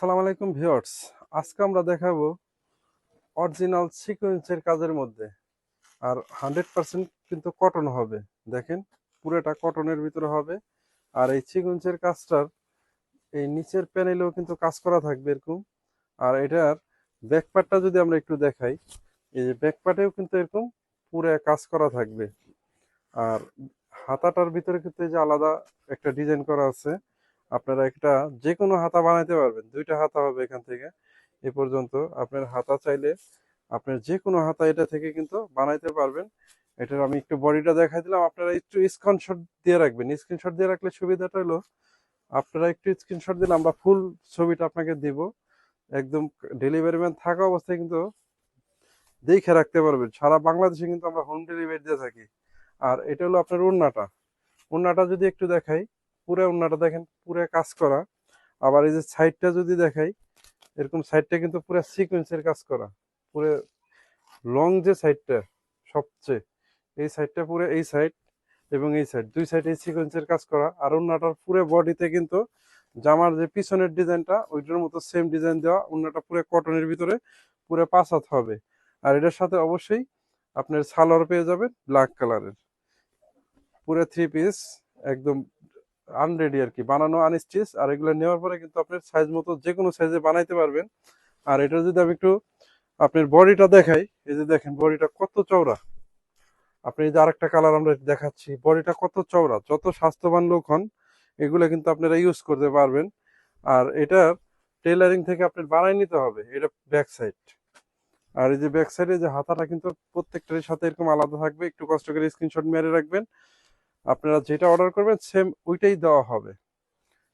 আসসালামু আলাইকুম ভিউয়ার্স। আজকে আমরা দেখাবো অরিজিনাল সিকোয়েন্সের কাজের মধ্যে। আর হান্ড্রেড পার্সেন্ট কিন্তু কটন হবে। দেখেন, পুরোটা কটনের ভিতরে হবে। আর এই সিকোয়েন্সের কাজটার এই নিচের প্যানেলেও কিন্তু কাজ করা থাকবে এরকম। আর এটার ব্যাকপার্টটা যদি আমরা একটু দেখাই, এই যে ব্যাকপার্টেও কিন্তু এরকম পুরো কাজ করা থাকবে। আর হাতাটার ভিতরে কিন্তু এই যে আলাদা একটা ডিজাইন করা আছে। আপনারা একটা যে কোনো হাতা বানাইতে পারবেন। দুইটা হাতা হবে এখান থেকে। এ পর্যন্ত আপনার হাতা চাইলে আপনার যে কোনো হাতা এটা থেকে কিন্তু বানাইতে পারবেন। এটার আমি একটু বডিটা দেখাই দিলাম। আপনারা একটু স্ক্রিনশট দিয়ে রাখবেন। স্ক্রিনশট দিয়ে রাখলে সুবিধাটা হলো, আপনারা একটু স্ক্রিনশট দিলে আমরা ফুল ছবিটা আপনাকে দিব। একদম ডেলিভারি ম্যান থাকা অবস্থায় কিন্তু দেখে রাখতে পারবেন। সারা বাংলাদেশে কিন্তু আমরা হোম ডেলিভারি দিয়ে থাকি। আর এটা হলো আপনার উন্নাটা উন্নাটা যদি একটু দেখাই পুরো উন্নাটা দেখেন, পুরো কাজ করা। আবার এই যে সাইডটা যদি দেখাই, এরকম সাইডটা কিন্তু পুরো সিকোয়েন্সের কাজ করা। পুরো লং যে সাইডটা সবচেয়ে, এই সাইডটা পুরো এই সাইড এবং এই সাইড দুই সাইড এই সিকোয়েন্সের কাজ করা। আর উন্নাটার পুরো বডিতে কিন্তু জামার যে পিছনের ডিজাইনটা, ওইটার মতো সেম ডিজাইন দেওয়া উন্নাটা পুরো কটনের ভিতরে পুরো পাঁচ হাত হবে। আর এটার সাথে অবশ্যই আপনার সালোয়ার পেয়ে যাবেন ব্ল্যাক কালারের পুরো থ্রি পিস একদম আনরেডি আর কি বানানো আনস্টিচ আর এগুলো নেওয়ার পরে কিন্তু আপনার সাইজ মতো যে কোনো সাইজে বানাইতে পারবেন। আর এটা যদি আমি একটু আপনার বডিটা দেখাই, এই যে দেখেন বডিটা কত চওড়া। আপনি যে আরেকটা কালার আমরা দেখাচ্ছি, বডিটা কত চওড়া, যত স্বাস্থ্যবান লোক হন, এগুলো কিন্তু আপনারা ইউজ করতে পারবেন। আর এটার টেলারিং থেকে আপনার বানাই নিতে হবে, এটা ব্যাক সাইড আর এই যে ব্যাক সাইডে যে হাতাটা কিন্তু প্রত্যেকটার সাথে এরকম আলাদা থাকবে, একটু কষ্ট করে স্ক্রিনশট মেরে রাখবেন। আপনারা যেটা অর্ডার করবেন সেম ওইটাই দেওয়া হবে।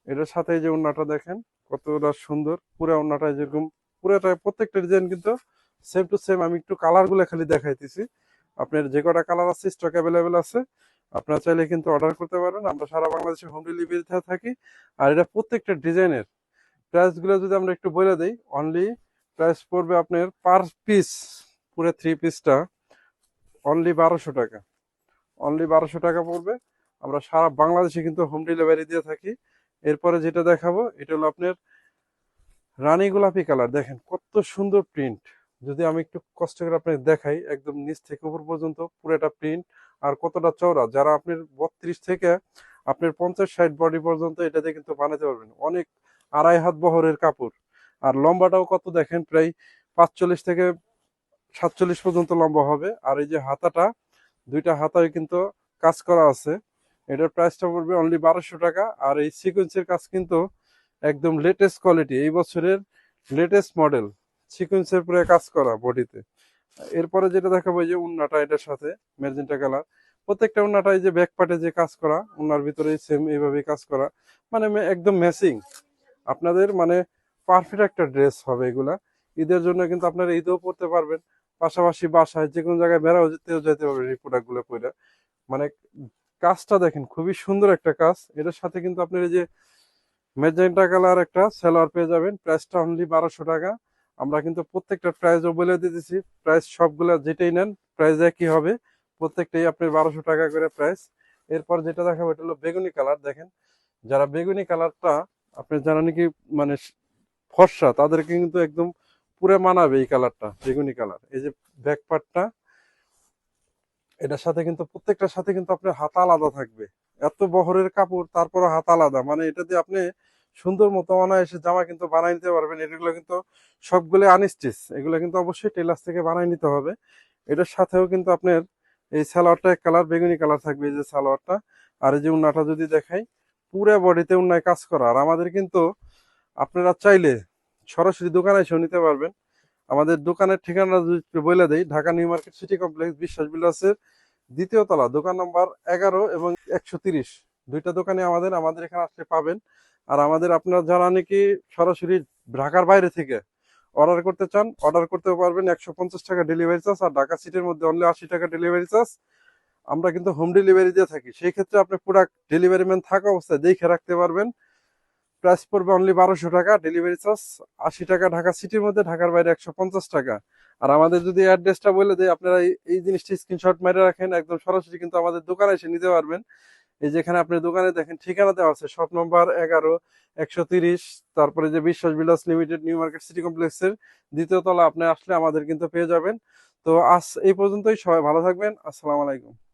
এটার সাথে যে ওড়নাটা দেখেন, কতটা সুন্দর। পুরো ওড়নাটা যেরকম, পুরোটা প্রত্যেকটা ডিজাইন কিন্তু সেম টু সেম আমি একটু কালারগুলো খালি দেখাইতেছি। আপনার যে কটা কালার আছে স্টক অ্যাভেলেবেল আছে, আপনারা চাইলে কিন্তু অর্ডার করতে পারেন। আমরা সারা বাংলাদেশে হোম ডেলিভারিতে থাকি। আর এটা প্রত্যেকটা ডিজাইনের প্রাইসগুলো যদি আমরা একটু বলে দিই অনলি প্রাইস পড়বে আপনার পার পিস পুরো থ্রি পিসটা অনলি বারোশো টাকা। অনলি বারোশো টাকা পড়বে। আমরা সারা বাংলাদেশে কিন্তু হোম ডেলিভারি দিয়ে থাকি। এরপরে যেটা দেখাবো, এটা হলো আপনার রানী গোলাপি কালার। দেখেন, কত সুন্দর প্রিন্ট যদি আমি একটু কষ্ট করে আপনাকে দেখাই, একদম নিচ থেকে উপর পর্যন্ত পুরোটা প্রিন্ট আর কতটা চওড়া, যারা আপনার বত্রিশ থেকে আপনার পঞ্চাশ, ষাট বডি পর্যন্ত এটাতে কিন্তু বানাতে পারবেন। অনেক আড়াই হাত বহরের কাপড়। আর লম্বাটাও কত দেখেন, প্রায় পাঁচচল্লিশ থেকে সাতচল্লিশ পর্যন্ত লম্বা হবে। আর এই যে হাতাটা দুইটা হাতায় কিন্তু কাজ করা আছে। এটার প্রাইসটা পড়বে অনলি বারোশো টাকা। আর এই সিকোয়েন্সের কাজ কিন্তু একদম লেটেস্ট কোয়ালিটি এই বছরের লেটেস্ট মডেল সিকোয়েন্সের পুরো কাজ করা বডিতে এরপরে যেটা দেখাবো যে উন্নাটা, এটার সাথে মেরজিনটা কালার প্রত্যেকটা উন্নাটা এই যে ব্যাক পার্টে যে কাজ করা, উন্নার ভিতরে সেম এইভাবে কাজ করা। মানে একদম ম্যাচিং আপনাদের মানে পারফেক্ট একটা ড্রেস হবে এগুলা। ঈদের জন্য কিন্তু আপনারা ঈদেও পড়তে পারবেন। পাশাপাশি বাসায় যে কোনো জায়গায় বেড়াও যেতেও যেতে পারবেন এই প্রোডাক্টগুলো পরে মানে কাজটা দেখেন, খুবই সুন্দর একটা কাজ। এটার সাথে কিন্তু আপনার এই যে মেজেন্টা কালার একটা সেলার পেয়ে যাবেন। প্রাইসটা অনলি বারোশো টাকা। আমরা কিন্তু প্রত্যেকটা প্রাইসও বলে দিতেছি। প্রাইস সবগুলা যেটাই নেন প্রাইস একই হবে। প্রত্যেকটাই আপনার বারোশো টাকা করে প্রাইস এরপর যেটা দেখাবো, এটা হলো বেগুনি কালার দেখেন। যারা বেগুনি কালারটা আপনি যারা নাকি মানে ফর্সা, তাদেরকে কিন্তু একদম পুরো মানাবে এই কালারটা, বেগুনি কালার। এই যে ব্যাক পার্টটা এটার সাথে কিন্তু, প্রত্যেকটার সাথে কিন্তু আপনার হাত আলাদা থাকবে। এত বহরের কাপড় তারপর হাত আলাদা। মানে এটা দিয়ে আপনি সুন্দর মতো এসে জামা কিন্তু বানাই নিতে পারবেন। এগুলো কিন্তু সবগুলো আনস্টিচ এগুলো কিন্তু অবশ্যই টেলার্স থেকে বানাই নিতে হবে। এটার সাথেও কিন্তু আপনার এই সালোয়ারটা কালার, বেগুনি কালার থাকবে এই যে সালোয়ারটা। আর এই যে উন্নাটা যদি দেখাই, পুরো বডিতে উন্নায় কাজ করা। আর আমাদের কিন্তু আপনারা চাইলে সরাসরি দোকানে এসেও নিতে পারবেন। আমাদের দোকানের ঠিকানা বলে দেই, Dhaka New Market City Complex, Biswas বিলাসের দ্বিতীয় তলা, দোকান নম্বর এগারো এবং একশো তিরিশ। দুইটা দোকানে আমাদের আমাদের এখানে আসলে পাবেন। আর আমাদের আপনার যারা নাকি সরাসরি ঢাকার বাইরে থেকে অর্ডার করতে চান অর্ডার করতে পারবেন। একশো পঞ্চাশ টাকা ডেলিভারি চার্জ আর ঢাকা সিটির মধ্যে অনলি আশি টাকা ডেলিভারি চার্জ আমরা কিন্তু হোম ডেলিভারি দিয়ে থাকি। সেই ক্ষেত্রে আপনি প্রোডাক্ট ডেলিভারি ম্যান থাকা অবস্থায় দেখে রাখতে পারবেন। প্রাইস পড়বে অনলি বারোশো টাকা ডেলিভারি চার্জ আশি টাকা, ঢাকা সিটির মধ্যে, ঢাকার বাইরে একশো পঞ্চাশ টাকা। আর আমাদের যদি অ্যাড্রেসটা বলে দেয় আপনারা এই- জিনিসটি স্ক্রিনশট মেরে রাখেন, একদম সরাসরি কিন্তু আমাদের দোকানে এসে নিতে পারবেন। এই যেখানে আপনি দোকানে দেখেন, ঠিকানা দেওয়া আছে শপ নম্বর এগারো, একশো তিরিশ, তারপরে যে বিশ্বাস বিলাস লিমিটেড নিউ মার্কেট সিটি কমপ্লেক্সের দ্বিতীয় তলা, আপনি আসলে আমাদের কিন্তু পেয়ে যাবেন। তো আজ এই পর্যন্তই, সবাই ভালো থাকবেন, আসসালামু আলাইকুম।